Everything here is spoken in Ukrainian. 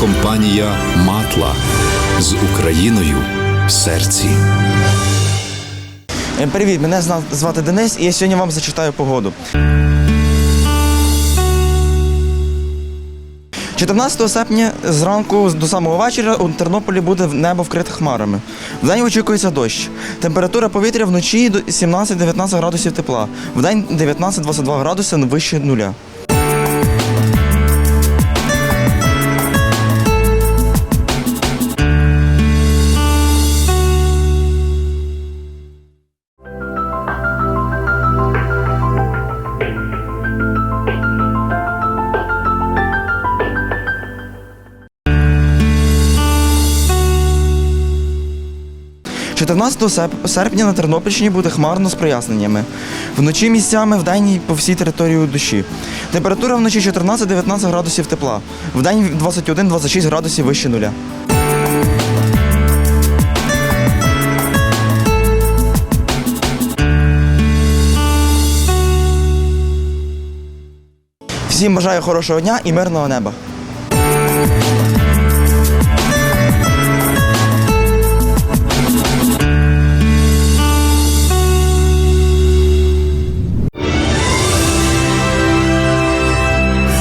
компанія Матла з Україною в серці. Е, Привіт, мене звати Денис, і я сьогодні вам зачитаю погоду. 14 серпня зранку до самого вечора у Тернополі буде небо вкрите хмарами. Вдень очікується дощ. Температура повітря вночі до 17-19 градусів тепла. Вдень 19-22 градуси вище нуля. – 14 серпня на Тернопільщині буде хмарно з проясненнями. Вночі місцями вдень і по всій території дощі. Температура вночі 14-19 градусів тепла. Вдень 21-26 градусів вище нуля. Всім бажаю хорошого дня і мирного неба.